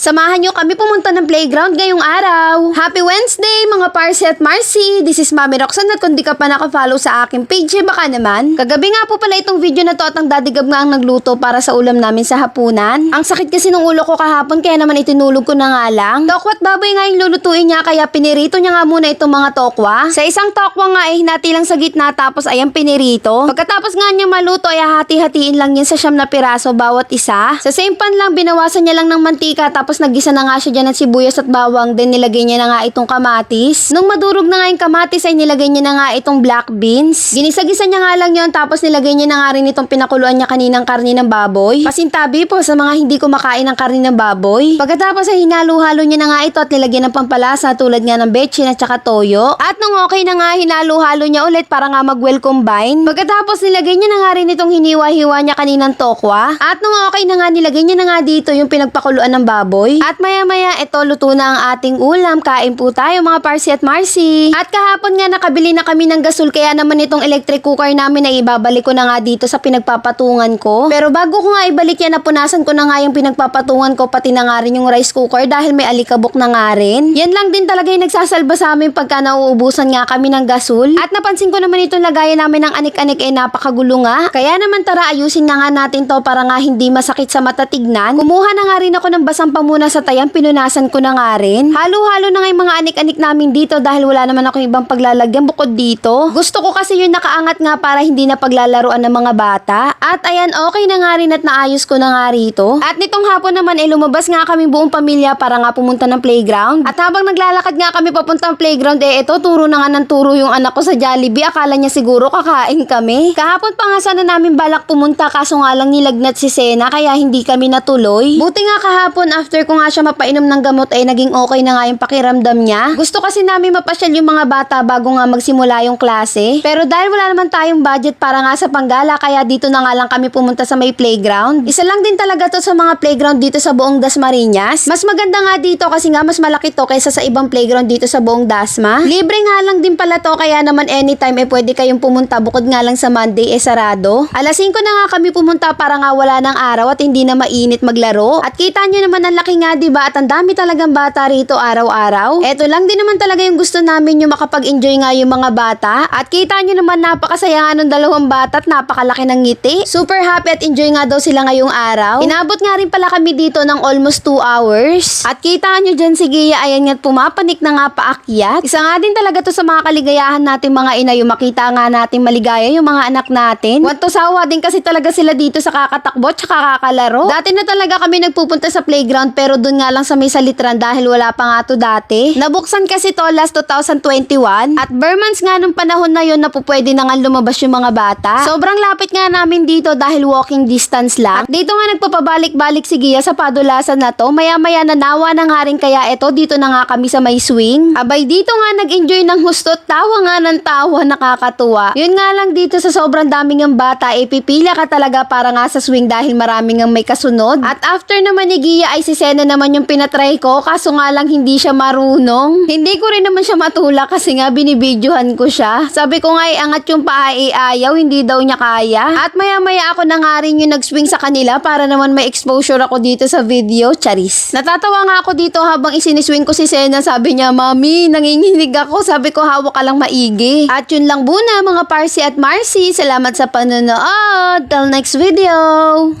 Samahan nyo kami pumunta ng playground ngayong araw. Happy Wednesday mga Parsi at Marcy! This is Mami Roxanne at kung di ka pa nakafollow sa aking page, eh, baka naman. Kagabi nga po pala itong video na to at ang dadigab nga ang nagluto para sa ulam namin sa hapunan. Ang sakit kasi ng ulo ko kahapon kaya naman itinulog ko na nga lang. Tokwat baboy nga yung lulutuin niya kaya pinirito niya nga muna itong mga tokwa. Sa isang tokwa nga eh hinati lang sa gitna tapos ayan pinirito. Pagkatapos nga niya maluto ay hati-hatiin lang yan sa siyam na piraso bawat isa. Sa same pan lang binawasan niya lang ng mantika tapos naggisa na nga siya dyan ng sibuyas at bawang then nilagay niya na nga itong kamatis. Nung madurog na nga yung kamatis ay nilagay niya na nga itong black beans. Ginisa-gisa niya nga lang yon tapos nilagay niya na nga rin itong pinakuluan niya kaninang karni ng baboy. Pasintabi po sa mga hindi kumakain ng karni ng baboy. Pagkatapos ay hinalo-halo niya na nga ito at nilagyan ng pampalasa tulad nga ng betchin at saka toyo. At nung okay na nga hinalo-halo niya ulit para nga mag-well combine. Pagkatapos nilagay niya na nga rin itong hiniwa-hiwa niya kaninang tokwa. At nung okay na nga nilagay niya na nga dito yung pinagpakuluan ng baboy. At maya-maya ito luto na ang ating ulam. Kain po tayo mga Parsi at Marcy. At kahapon nga nakabili na kami ng gasol kaya naman itong electric cooker namin ay ibabalik ko na nga dito sa pinagpapatungan ko. Pero bago ko nga ibalik yan napunasan ko na nga yung pinagpapatungan ko pati na nga rin yung rice cooker dahil may alikabok na nga rin. Yan lang din talaga yung nagsasalba sa amin pagka nauubusan nga kami ng gasol. At napansin ko naman itong lagayan namin ng anik-anik ay napakagulo nga. Kaya naman tara ayusin na nga natin to para nga hindi masakit sa mata tignan. Kumuha na nga rin ako ng basang pamuna sa tayan, pinunasan ko na nga rin. Halo-halo na nga yung mga anik-anik namin dito dahil wala naman ako ibang paglalagyan bukod dito. Gusto ko kasi yung nakaangat nga para hindi na paglalaruan ng mga bata. At ayan, okay na nga rin at naayos ko na nga rito. At nitong hapon naman eh lumabas nga kami buong pamilya para nga pumunta ng playground. At habang naglalakad nga kami papuntang playground eh ito turo na nga ng turo yung anak ko sa Jollibee. Akala niya siguro kakain kami. Kahapon pa nga sana namin balak pumunta kaso nga lang nilagnat si Sena kaya hindi kami natuloy. Buti nga kahapon after ko nga siya mapainom ng gamot ay naging okay na nga yung pakiramdam niya. Gusto kasi namin mapasyal yung mga bata bago nga magsimula yung klase. Pero dahil wala naman tayong budget para nga sa panggala kaya dito na nga lang kami pumunta sa may playground. Isa lang din talaga to sa mga playground dito sa buong Dasmariñas. Mas maganda nga dito kasi nga mas malaki to kaysa sa ibang playground dito sa buong Dasma. Libre nga lang din pala to kaya naman anytime eh pwede kayong pumunta bukod nga lang sa Monday eh sarado. Alas 5 na nga kami pumunta para nga wala ng araw at hindi na mainit maglaro. At kita nyo naman ang laki nga 'di ba at ang dami talagang bata rito araw-araw. Eto lang din naman talaga yung gusto namin yung makapag-enjoy nga yung mga bata. At kita nyo naman napakasaya nga nung dalawang bata at napakalaki ng ngiti. Super happy at enjoy nga daw sila ngayong araw. Inabot nga rin pala kami dito ng almost 2 hours. At kita nyo dyan si Gia ayan nga pumapanik na nga paakyat. Isa nga din talaga to sa mga kaligayahan natin mga ina yung makita nga natin maligaya yung mga anak natin. Want to sawa din kasi talaga sila dito sa kakatakbo at kakalaro. Dati na talaga kami nagpupunta sa playground pero dun nga lang sa may salitran dahil wala pa nga to dati. Nabuksan kasi to last 2021 at Bermans nga nung panahon na yon na po na nga lumabas yung mga bata. Sobrang lapit nga namin dito dahil walking distance lang. At dito nga nagpapabalik-balik si Gia sa padulasan na to. Maya-maya na nawa na nga rin kaya eto dito na nga kami sa may swing. Abay dito nga nag-enjoy ng husto tawa nga ng tawa nakakatuwa. Yun nga lang dito sa sobrang daming ng bata ipipila ka talaga para nga sa swing dahil maraming ang may kasunod. At after naman ni Gia ay si Sena naman yung pinatry ko kaso nga lang hindi siya marunong. Hindi ko rin naman siya matulak kasi nga binibidyohan ko siya. Sabi ko nga angat yung paa eh, ayaw, hindi daw niya kaya. At maya maya ako na nga rin yung nag-swing sa kanila para naman may exposure ako dito sa video, charis. Natatawa nga ako dito habang isiniswing ko si Sena. Sabi niya, Mami, nanginginig ako. Sabi ko, hawak ka lang maigi. At yun lang muna mga Parsi at Marcy. Salamat sa panonood. Till next video.